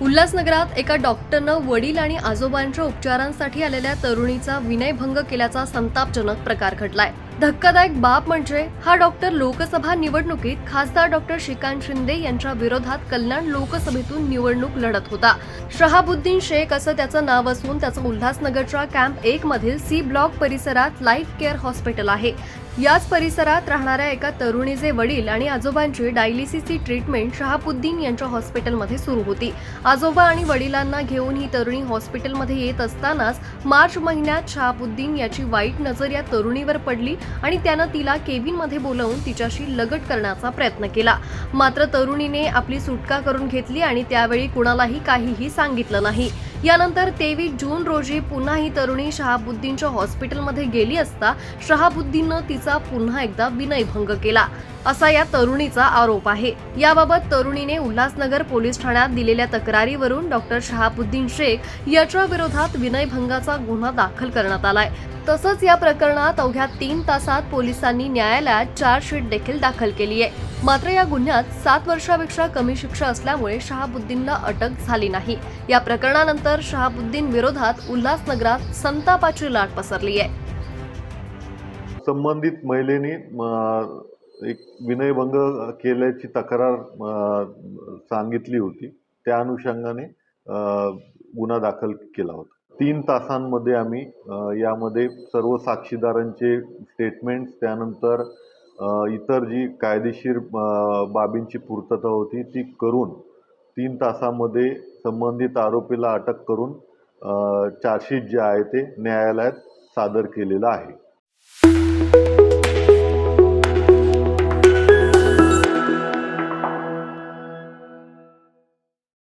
उल्हासनगरात एका डॉक्टरनं वडील आणि आजोबांच्या उपचारांसाठी आलेल्या तरुणीचा विनयभंग केल्याचा संतापजनक प्रकार घडलाय. धक्कादायक बाब म्हणजे हा डॉक्टर लोकसभा निवडणुकीत खासदार डॉक्टर श्रीकांत शिंदे यांच्या विरोधात कल्याण लोकसभेतून निवडणूक लढत होता. शहाबुद्दीन शेख असं त्याचं नाव असून त्याचं उल्हासनगरच्या कॅम्प एक मधील सी ब्लॉक परिसरात लाईफ केअर हॉस्पिटल आहे. याच परिसरात राहणाऱ्या एका तरुणीचे वडील आणि आजोबांची डायलिसिसची ट्रीटमेंट शहाबुद्दीन यांच्या हॉस्पिटलमध्ये सुरू होती. आजोबा आणि वडिलांना घेऊन ही तरुणी हॉस्पिटलमध्ये येत असतानाच मार्च महिन्यात शहाबुद्दीन याची वाईट नजर या तरुणीवर पडली. आणि त्यानं तिला केबिनमध्ये बोलावून तिच्याशी लगट करण्याचा प्रयत्न केला. मात्र तरुणीने आपली सुटका करून घेतली आणि त्यावेळी कुणालाही काहीही सांगितलं नाही. यानंतर तेवीस जून रोजी पुन्हा ही तरुणी शहाबुद्दीनच्या हॉस्पिटलमध्ये गेली असता शहाबुद्दीननं तिचा पुन्हा एकदा विनयभंग केला. असा या तरुणीचा आरोप आहे. याबाबत तरुणीने उल्हासनगर पोलीस ठाण्यात दिलेल्या तक्रारीवरून डॉक्टर शहाबुद्दीन शेख याच्या विरोधात विनयभंगाचा गुन्हा दाखल करण्यात आलाय. तसंच या प्रकरणात अवघ्या तीन तासात पोलिसांनी न्यायालयात चार्जशीट देखील दाखल केली आहे. मात्र या गुन्ह्यात सात वर्षापेक्षा कमी शिक्षा असल्यामुळे शहाबुद्दीनला अटक झाली नाही. या प्रकरणानंतर शहाबुद्दीन विरोधात उल्हासनगरात संतापाची लाट पसरली आहे. संबंधित महिलेने म, एक विनयभंग केल्याची तक्रार सांगितली होती. त्या अनुषंगाने गुन्हा दाखल केला होता. तीन तासांमध्ये आम्ही यामध्ये सर्व साक्षीदारांचे स्टेटमेंट्स त्यानंतर इतर जी कायदेशीर बाबींची पूर्तता होती ती करून तीन तासामध्ये संबंधित आरोपीला अटक करून चार्जशीट जे आहे ते न्यायालयात सादर केलेलं आहे.